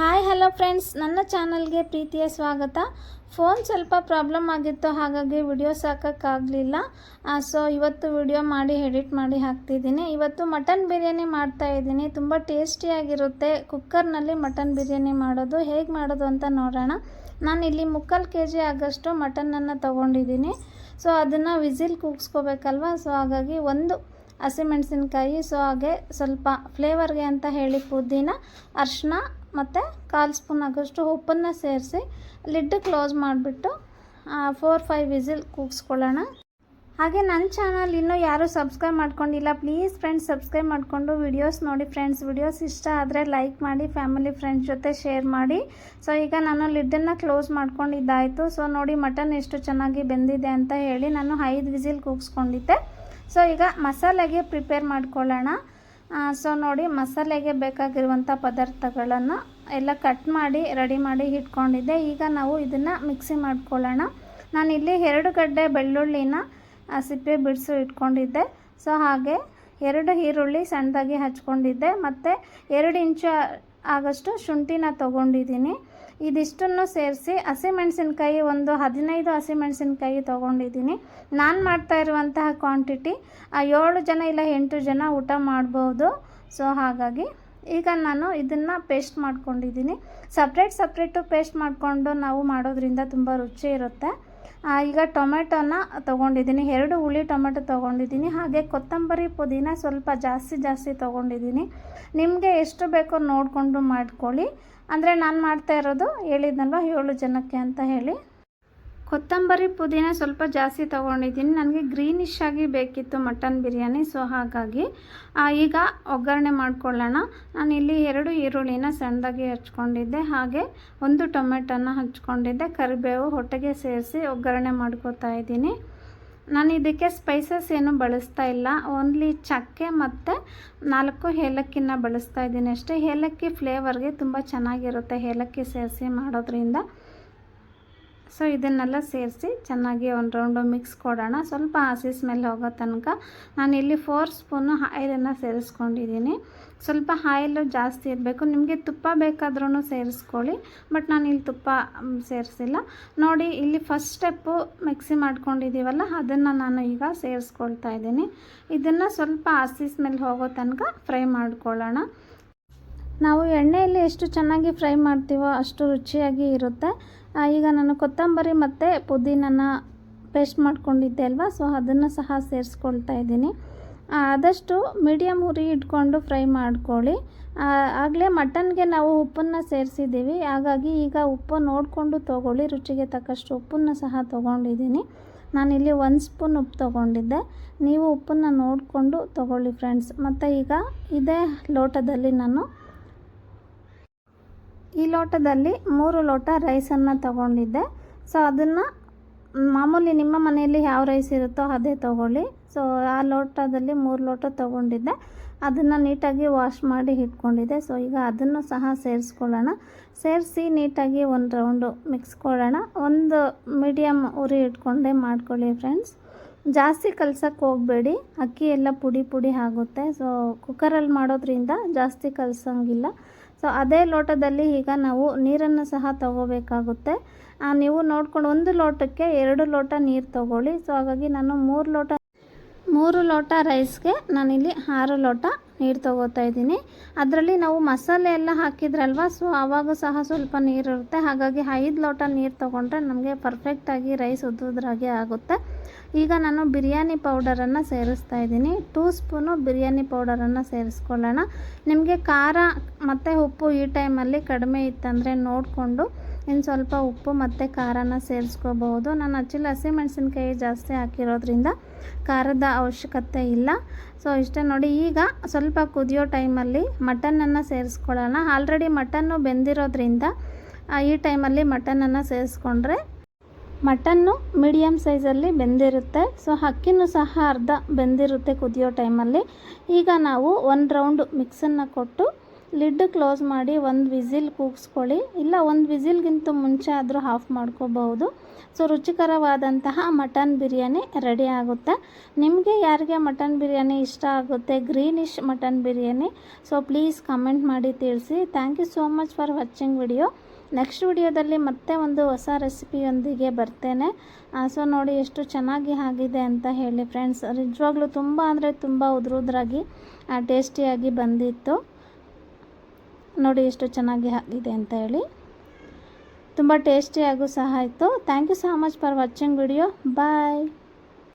Hi, hello friends. ನನ್ನ ಚಾನಲ್ಗೆ ಪ್ರೀತಿಯ ಸ್ವಾಗತ. ಫೋನ್ ಸ್ವಲ್ಪ ಪ್ರಾಬ್ಲಮ್ ಆಗಿತ್ತು, ಹಾಗಾಗಿ ವಿಡಿಯೋ ಹಾಕೋಕ್ಕಾಗಲಿಲ್ಲ ಸೊ ಇವತ್ತು ವಿಡಿಯೋ ಮಾಡಿ, ಎಡಿಟ್ ಮಾಡಿ ಹಾಕ್ತಿದ್ದೀನಿ. ಇವತ್ತು ಮಟನ್ ಬಿರಿಯಾನಿ ಮಾಡ್ತಾ ಇದ್ದೀನಿ. ತುಂಬ ಟೇಸ್ಟಿಯಾಗಿರುತ್ತೆ. ಕುಕ್ಕರ್ನಲ್ಲಿ ಮಟನ್ ಬಿರಿಯಾನಿ ಮಾಡೋದು. ಹೇಗೆ ಮಾಡೋದು ಅಂತ ನೋಡೋಣ. ನಾನು ಇಲ್ಲಿ ಮುಕ್ಕಾಲು ಕೆ ಜಿ ಆಗೋಷ್ಟು ಮಟನನ್ನು ತೊಗೊಂಡಿದ್ದೀನಿ. ಸೊ ಅದನ್ನು ವಿಸಿಲ್ ಕೂಗಿಸ್ಕೋಬೇಕಲ್ವ? ಸೊ ಹಾಗಾಗಿ ಒಂದು ಹಸಿಮೆಣಸಿನ್ಕಾಯಿ ಸೊ ಹಾಗೆ ಸ್ವಲ್ಪ ಫ್ಲೇವರ್ಗೆ ಅಂತ ಹೇಳಿ ಪುದೀನ, ಅರಿಶಿನ ಮತ್ತು ಕಾಲು ಸ್ಪೂನ್ ಆಗೋಷ್ಟು ಉಪ್ಪನ್ನು ಸೇರಿಸಿ ಲಿಡ್ ಕ್ಲೋಸ್ ಮಾಡಿಬಿಟ್ಟು ಫೋರ್ ಫೈವ್ ವಿಸಿಲ್ ಕೂಗಿಸ್ಕೊಳ್ಳೋಣ. ಹಾಗೆ ನನ್ನ ಚಾನಲ್ ಇನ್ನೂ ಯಾರೂ ಸಬ್ಸ್ಕ್ರೈಬ್ ಮಾಡ್ಕೊಂಡಿಲ್ಲ ಪ್ಲೀಸ್ ಫ್ರೆಂಡ್ಸ್ ಸಬ್ಸ್ಕ್ರೈಬ್ ಮಾಡಿಕೊಂಡು ವಿಡಿಯೋಸ್ ನೋಡಿ. ಫ್ರೆಂಡ್ಸ್ ವಿಡಿಯೋಸ್ ಇಷ್ಟ ಆದರೆ ಲೈಕ್ ಮಾಡಿ ಫ್ಯಾಮಿಲಿ ಫ್ರೆಂಡ್ಸ್ ಜೊತೆ ಶೇರ್ ಮಾಡಿ. ಸೊ ಈಗ ನಾನು ಲಿಡ್ಡನ್ನು ಕ್ಲೋಸ್ ಮಾಡ್ಕೊಂಡಿದ್ದಾಯಿತು. ಸೊ ನೋಡಿ ಮಟನ್ ಎಷ್ಟು ಚೆನ್ನಾಗಿ ಬೆಂದಿದೆ ಅಂತ ಹೇಳಿ ನಾನು ಐದು ವಿಸಿಲ್ ಕೂಗಿಸ್ಕೊಂಡಿದ್ದೆ. ಸೊ ಈಗ ಮಸಾಲೆಗೆ ಪ್ರಿಪೇರ್ ಮಾಡ್ಕೊಳ್ಳೋಣ. ಸೊ ನೋಡಿ, ಮಸಾಲೆಗೆ ಬೇಕಾಗಿರುವಂಥ ಪದಾರ್ಥಗಳನ್ನು ಎಲ್ಲ ಕಟ್ ಮಾಡಿ ರೆಡಿ ಮಾಡಿ ಇಟ್ಕೊಂಡಿದ್ದೆ. ಈಗ ನಾವು ಇದನ್ನು ಮಿಕ್ಸಿ ಮಾಡ್ಕೊಳ್ಳೋಣ. ನಾನಿಲ್ಲಿ ಎರಡು ಗಡ್ಡೆ ಬೆಳ್ಳುಳ್ಳಿನ ಸಿಪ್ಪೆ ಬಿಡಿಸು ಇಟ್ಕೊಂಡಿದ್ದೆ. ಸೊ ಹಾಗೆ ಎರಡು ಈರುಳ್ಳಿ ಸಣ್ಣದಾಗಿ ಹಚ್ಕೊಂಡಿದ್ದೆ. ಮತ್ತು ಎರಡು ಇಂಚು ಆಗಷ್ಟು ಶುಂಠಿನ ತೊಗೊಂಡಿದ್ದೀನಿ. ಇದಿಷ್ಟನ್ನು ಸೇರಿಸಿ ಹಸಿಮೆಣಸಿನ್ಕಾಯಿ ಒಂದು ಹದಿನೈದು ಹಸಿಮೆಣಸಿನ್ಕಾಯಿ ತೊಗೊಂಡಿದ್ದೀನಿ. ನಾನು ಮಾಡ್ತಾ ಇರುವಂತಹ ಕ್ವಾಂಟಿಟಿ ಏಳು ಜನ ಇಲ್ಲ ಎಂಟು ಜನ ಊಟ ಮಾಡ್ಬೋದು. ಸೊ ಹಾಗಾಗಿ ಈಗ ನಾನು ಇದನ್ನು ಪೇಸ್ಟ್ ಮಾಡ್ಕೊಂಡಿದ್ದೀನಿ. ಸಪ್ರೇಟ್ ಸಪ್ರೇಟು ಪೇಸ್ಟ್ ಮಾಡಿಕೊಂಡು ನಾವು ಮಾಡೋದ್ರಿಂದ ತುಂಬ ರುಚಿ ಇರುತ್ತೆ. ಈಗ ಟೊಮೆಟೋನ ತೊಗೊಂಡಿದ್ದೀನಿ. ಎರಡು ಹುಳಿ ಟೊಮೆಟೊ ತೊಗೊಂಡಿದ್ದೀನಿ. ಹಾಗೆ ಕೊತ್ತಂಬರಿ ಪುದೀನ ಸ್ವಲ್ಪ ಜಾಸ್ತಿ ಜಾಸ್ತಿ ತೊಗೊಂಡಿದ್ದೀನಿ. ನಿಮಗೆ ಎಷ್ಟು ಬೇಕೋ ನೋಡಿಕೊಂಡು ಮಾಡ್ಕೊಳ್ಳಿ. ಅಂದರೆ ನಾನು ಮಾಡ್ತಾ ಇರೋದು ಹೇಳಿದ್ನಲ್ವ ಏಳು ಜನಕ್ಕೆ ಅಂತ ಹೇಳಿ. ಕೊತ್ತಂಬರಿ ಪುದೀನ ಸ್ವಲ್ಪ ಜಾಸ್ತಿ ತೊಗೊಂಡಿದ್ದೀನಿ. ನನಗೆ ಗ್ರೀನಿಶ್ ಆಗಿ ಬೇಕಿತ್ತು ಮಟನ್ ಬಿರಿಯಾನಿ ಸೊ ಹಾಗಾಗಿ ಈಗ ಒಗ್ಗರಣೆ ಮಾಡ್ಕೊಳ್ಳೋಣ. ಇಲ್ಲಿ ಎರಡು ಈರುಳ್ಳಿನ ಸಣ್ಣದಾಗಿ ಹಚ್ಕೊಂಡಿದ್ದೆ. ಹಾಗೆ ಒಂದು ಟೊಮೆಟೊನ ಹಚ್ಕೊಂಡಿದ್ದೆ. ಕರಿಬೇವು ಹೊಟ್ಟೆಗೆ ಸೇರಿಸಿ ಒಗ್ಗರಣೆ ಮಾಡ್ಕೋತಾ ಇದ್ದೀನಿ. ನಾನು ಇದಕ್ಕೆ ಸ್ಪೈಸಸ್ ಏನು ಬಳಸ್ತಾ ಇಲ್ಲ. ಓನ್ಲಿ ಚಕ್ಕೆ ಮತ್ತು ನಾಲ್ಕು ಏಲಕ್ಕಿನ ಬಳಸ್ತಾ ಇದ್ದೀನಿ ಅಷ್ಟೇ. ಏಲಕ್ಕಿ ಫ್ಲೇವರ್ಗೆ ತುಂಬ ಚೆನ್ನಾಗಿರುತ್ತೆ ಏಲಕ್ಕಿ ಸೇರಿಸಿ ಮಾಡೋದ್ರಿಂದ. ಸೊ, ಇದನ್ನೆಲ್ಲ ಸೇರಿಸಿ ಚೆನ್ನಾಗಿ ಒಂದು ರೌಂಡು ಮಿಕ್ಸ್ ಕೊಡೋಣ. ಸ್ವಲ್ಪ ಹಸಿ ಸ್ಮೆಲ್ ಹೋಗೋ ತನಕ ನಾನು ಇಲ್ಲಿ ಫೋರ್ ಸ್ಪೂನು ಆಯಿಲನ್ನು ಸೇರಿಸ್ಕೊಂಡಿದ್ದೀನಿ. ಸ್ವಲ್ಪ ಆಯಿಲು ಜಾಸ್ತಿ ಇರಬೇಕು. ನಿಮಗೆ ತುಪ್ಪ ಬೇಕಾದ್ರೂ ಸೇರಿಸ್ಕೊಳ್ಳಿ, ಬಟ್ ನಾನು ಇಲ್ಲಿ ತುಪ್ಪ ಸೇರಿಸಿಲ್ಲ. ನೋಡಿ, ಇಲ್ಲಿ ಫಸ್ಟ್ ಸ್ಟೆಪ್ಪು ಮಿಕ್ಸಿ ಮಾಡ್ಕೊಂಡಿದ್ದೀವಲ್ಲ, ಅದನ್ನು ನಾನು ಈಗ ಸೇರಿಸ್ಕೊಳ್ತಾ ಇದ್ದೀನಿ. ಇದನ್ನು ಸ್ವಲ್ಪ ಹಸಿ ಸ್ಮೆಲ್ ಹೋಗೋ ತನಕ ಫ್ರೈ ಮಾಡ್ಕೊಳ್ಳೋಣ. ನಾವು ಎಣ್ಣೆಯಲ್ಲಿ ಎಷ್ಟು ಚೆನ್ನಾಗಿ ಫ್ರೈ ಮಾಡ್ತೀವೋ ಅಷ್ಟು ರುಚಿಯಾಗಿ ಇರುತ್ತೆ. ಈಗ ನಾನು ಕೊತ್ತಂಬರಿ ಮತ್ತು ಪುದೀನನ ಪೇಸ್ಟ್ ಮಾಡ್ಕೊಂಡಿದ್ದೆ ಅಲ್ವಾ? ಸೊ ಅದನ್ನು ಸಹ ಸೇರಿಸ್ಕೊಳ್ತಾ ಇದ್ದೀನಿ. ಆದಷ್ಟು ಮೀಡಿಯಮ್ ಉರಿ ಇಟ್ಕೊಂಡು ಫ್ರೈ ಮಾಡ್ಕೊಳ್ಳಿ. ಆಗಲೇ ಮಟನ್ಗೆ ನಾವು ಉಪ್ಪನ್ನು ಸೇರಿಸಿದ್ದೀವಿ. ಹಾಗಾಗಿ ಈಗ ಉಪ್ಪು ನೋಡಿಕೊಂಡು ತೊಗೊಳ್ಳಿ, ರುಚಿಗೆ ತಕ್ಕಷ್ಟು ಉಪ್ಪನ್ನು ಸಹ ತೊಗೊಂಡಿದ್ದೀನಿ. ನಾನಿಲ್ಲಿ ಒಂದು ಸ್ಪೂನ್ ಉಪ್ಪು ತೊಗೊಂಡಿದ್ದೆ. ನೀವು ಉಪ್ಪನ್ನು ನೋಡಿಕೊಂಡು ತೊಗೊಳ್ಳಿ ಫ್ರೆಂಡ್ಸ್. ಮತ್ತು ಈಗ ಇದೇ ಲೋಟದಲ್ಲಿ ನಾನು ಈ ಲೋಟದಲ್ಲಿ ಮೂರು ಲೋಟ ರೈಸನ್ನು ತಗೊಂಡಿದ್ದೆ. ಸೊ ಅದನ್ನು ಮಾಮೂಲಿ ನಿಮ್ಮ ಮನೆಯಲ್ಲಿ ಯಾವ ರೈಸ್ ಇರುತ್ತೋ ಅದೇ ತೊಗೊಳ್ಳಿ. ಸೊ ಆ ಲೋಟದಲ್ಲಿ ಮೂರು ಲೋಟ ತೊಗೊಂಡಿದ್ದೆ. ಅದನ್ನು ನೀಟಾಗಿ ವಾಶ್ ಮಾಡಿ ಇಟ್ಕೊಂಡಿದ್ದೆ. ಸೊ ಈಗ ಅದನ್ನು ಸಹ ಸೇರಿಸ್ಕೊಳ್ಳೋಣ. ಸೇರಿಸಿ ನೀಟಾಗಿ ಒಂದು ರೌಂಡು ಮಿಕ್ಸ್ ಕೊಡೋಣ. ಒಂದು ಮೀಡಿಯಮ್ ಉರಿ ಇಟ್ಕೊಂಡೆ ಮಾಡ್ಕೊಳ್ಳಿ ಫ್ರೆಂಡ್ಸ್ ಜಾಸ್ತಿ ಕಲ್ಸಕ್ಕೆ ಹೋಗಬೇಡಿ. ಅಕ್ಕಿ ಎಲ್ಲ ಪುಡಿ ಪುಡಿ ಆಗುತ್ತೆ. ಸೊ ಕುಕ್ಕರಲ್ಲಿ ಮಾಡೋದ್ರಿಂದ ಜಾಸ್ತಿ ಕಲಸಂಗಿಲ್ಲ. ಸೊ ಅದೇ ಲೋಟದಲ್ಲಿ ಈಗ ನಾವು ನೀರನ್ನು ಸಹ ತಗೋಬೇಕಾಗುತ್ತೆ. ನೀವು ನೋಡ್ಕೊಂಡು ಒಂದು ಲೋಟಕ್ಕೆ ಎರಡು ಲೋಟ ನೀರು ತಗೊಳ್ಳಿ. ಸೊ ಹಾಗಾಗಿ ನಾನು ಮೂರು ಲೋಟ ಮೂರು ಲೋಟ ರೈಸ್ಗೆ ನಾನಿಲ್ಲಿ ಆರು ಲೋಟ ನೀರು ತೊಗೋತಾ ಇದ್ದೀನಿ. ಅದರಲ್ಲಿ ನಾವು ಮಸಾಲೆ ಎಲ್ಲ ಹಾಕಿದ್ರಲ್ವ, ಸೊ ಆವಾಗ ಸಹ ಸ್ವಲ್ಪ ನೀರು ಇರುತ್ತೆ. ಹಾಗಾಗಿ ಐದು ಲೋಟ ನೀರು ತೊಗೊಂಡ್ರೆ ನಮಗೆ ಪರ್ಫೆಕ್ಟಾಗಿ ರೈಸ್ ಉದ್ದುದ್ರಾಗೆ ಆಗುತ್ತೆ. ಈಗ ನಾನು ಬಿರಿಯಾನಿ ಪೌಡರನ್ನು ಸೇರಿಸ್ತಾ ಇದ್ದೀನಿ. ಟೂ ಸ್ಪೂನು ಬಿರಿಯಾನಿ ಪೌಡರನ್ನು ಸೇರಿಸ್ಕೊಳ್ಳೋಣ. ನಿಮಗೆ ಖಾರ ಮತ್ತು ಉಪ್ಪು ಈ ಟೈಮಲ್ಲಿ ಕಡಿಮೆ ಇತ್ತಂದರೆ ನೋಡಿಕೊಂಡು ಇನ್ನು ಸ್ವಲ್ಪ ಉಪ್ಪು ಮತ್ತು ಖಾರನ ಸೇರಿಸ್ಕೋಬಹುದು ನಾನು ಆ್ಯಕ್ಚುಲಿ ಹಸಿಮೆಣಸಿನ್ಕಾಯಿ ಜಾಸ್ತಿ ಹಾಕಿರೋದ್ರಿಂದ ಖಾರದ ಅವಶ್ಯಕತೆ ಇಲ್ಲ. ಸೊ ಇಷ್ಟೇ ನೋಡಿ, ಈಗ ಸ್ವಲ್ಪ ಕುದಿಯೋ ಟೈಮಲ್ಲಿ ಮಟನನ್ನು ಸೇರಿಸ್ಕೊಳ್ಳೋಣ. ಆಲ್ರೆಡಿ ಮಟನ್ನು ಬೆಂದಿರೋದ್ರಿಂದ ಈ ಟೈಮಲ್ಲಿ ಮಟನನ್ನು ಸೇರಿಸ್ಕೊಂಡ್ರೆ ಮಟನ್ನು ಮೀಡಿಯಮ್ ಸೈಜಲ್ಲಿ ಬೆಂದಿರುತ್ತೆ. ಸೊ ಅಕ್ಕಿನೂ ಸಹ ಅರ್ಧ ಬೆಂದಿರುತ್ತೆ ಕುದಿಯೋ ಟೈಮಲ್ಲಿ. ಈಗ ನಾವು ಒಂದು ರೌಂಡ್ ಮಿಕ್ಸನ್ನು ಕೊಟ್ಟು ಲಿಡ್ ಕ್ಲೋಸ್ ಮಾಡಿ ಒಂದು ವಿಸಿಲ್ ಕೂಗಿಸ್ಕೊಳ್ಳಿ. ಇಲ್ಲ, ಒಂದು ವಿಸಿಲ್ಗಿಂತ ಮುಂಚೆ ಆದರೂ ಆಫ್ ಮಾಡ್ಕೋಬಹುದು. ಸೊ ರುಚಿಕರವಾದಂತಹ ಮಟನ್ ಬಿರಿಯಾನಿ ರೆಡಿ ಆಗುತ್ತೆ. ನಿಮಗೆ ಯಾರಿಗೆ ಮಟನ್ ಬಿರಿಯಾನಿ ಇಷ್ಟ ಆಗುತ್ತೆ? Greenish mutton biryani. So please comment ಮಾಡಿ ತಿಳಿಸಿ. Thank you so much for watching video next ವಿಡಿಯೋದಲ್ಲಿ ಮತ್ತೆ ಒಂದು ಹೊಸ ರೆಸಿಪಿಯೊಂದಿಗೆ ಬರ್ತೇನೆ. ಸೊ ನೋಡಿ ಎಷ್ಟು ಚೆನ್ನಾಗಿ ಆಗಿದೆ ಅಂತ ಹೇಳಿ ಫ್ರೆಂಡ್ಸ್ ನಿಜವಾಗ್ಲೂ ತುಂಬ ಅಂದರೆ ತುಂಬ ಉದ್ರುದ್ರಾಗಿ ಟೇಸ್ಟಿಯಾಗಿ ಬಂದಿತ್ತು. ನೋಡಿ ಎಷ್ಟು ಚೆನ್ನಾಗಿ ಆಗಿದೆ ಅಂತ ಹೇಳಿ. ತುಂಬ ಟೇಸ್ಟಿಯಾಗೂ ಸಹ ಆಯಿತು. Thank you so much for watching video bye